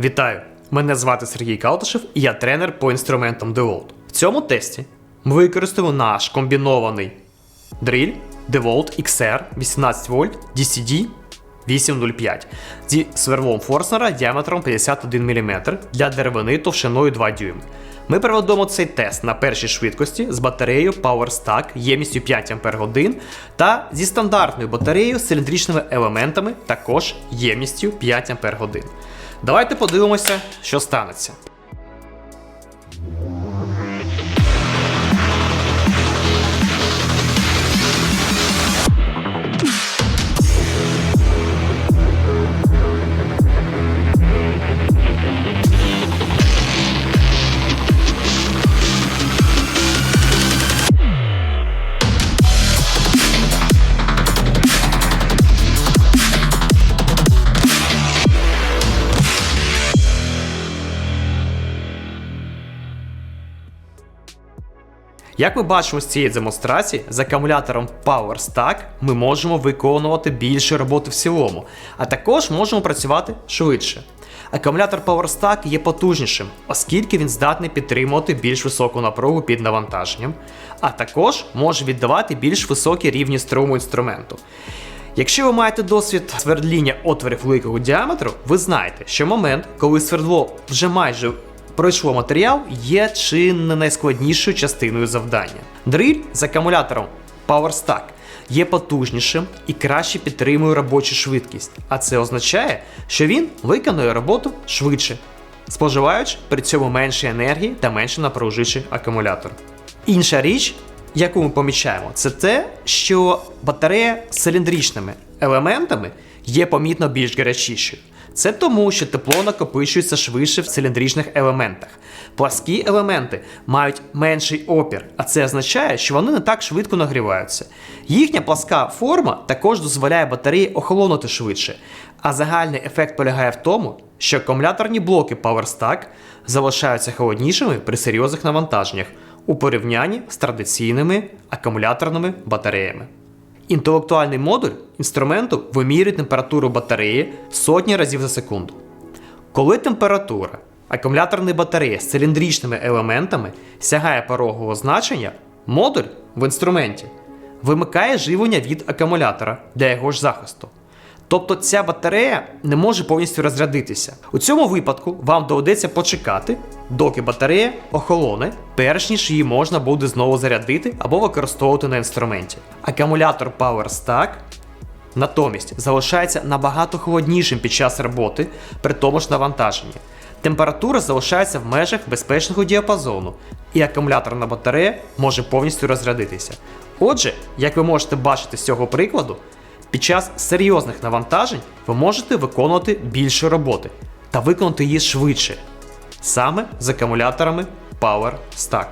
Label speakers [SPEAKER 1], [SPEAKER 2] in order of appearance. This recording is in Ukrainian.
[SPEAKER 1] Вітаю! Мене звати Сергій Калташев і я тренер по інструментам DeWalt. В цьому тесті ми використаємо наш комбінований дриль DeWalt XR 18 вольт DCD 805 зі сверлом Форснера діаметром 51 мм для деревини товщиною 2 дюйми. Ми проведемо цей тест на першій швидкості з батареєю PowerStack ємністю 5 Ах та зі стандартною батареєю з циліндричними елементами, також ємністю 5 Ах. Давайте подивимося, що станеться. Як ми бачимо з цієї демонстрації, з акумулятором PowerStack ми можемо виконувати більше роботи в цілому, а також можемо працювати швидше. Акумулятор PowerStack є потужнішим, оскільки він здатний підтримувати більш високу напругу під навантаженням, а також може віддавати більш високі рівні струму інструменту. Якщо ви маєте досвід свердління отворів великого діаметру, ви знаєте, що момент, коли свердло вже майже пройшло матеріал, є чи не найскладнішою частиною завдання. Дриль з акумулятором PowerStack є потужнішим і краще підтримує робочу швидкість, а це означає, що він виконує роботу швидше, споживаючи при цьому менше енергії та менше напружуючи акумулятор. Інша річ, яку ми помічаємо, це те, що батарея з циліндричними елементами є помітно більш гарячішою. Це тому, що тепло накопичується швидше в циліндричних елементах. Пласкі елементи мають менший опір, а це означає, що вони не так швидко нагріваються. Їхня пласка форма також дозволяє батареї охолонути швидше. А загальний ефект полягає в тому, що акумуляторні блоки PowerStack залишаються холоднішими при серйозних навантаженнях у порівнянні з традиційними акумуляторними батареями. Інтелектуальний модуль інструменту вимірює температуру батареї сотні разів за секунду. Коли температура акумуляторної батареї з циліндричними елементами сягає порогового значення, модуль в інструменті вимикає живлення від акумулятора для його ж захисту. Тобто ця батарея не може повністю розрядитися. У цьому випадку вам доведеться почекати, доки батарея охолоне, перш ніж її можна буде знову зарядити або використовувати на інструменті. Акумулятор PowerStack натомість залишається набагато холоднішим під час роботи при тому ж навантаженні. Температура залишається в межах безпечного діапазону, і акумуляторна батарея може повністю розрядитися. Отже, як ви можете бачити з цього прикладу, під час серйозних навантажень ви можете виконувати більше роботи та виконати її швидше, саме з акумуляторами PowerStack.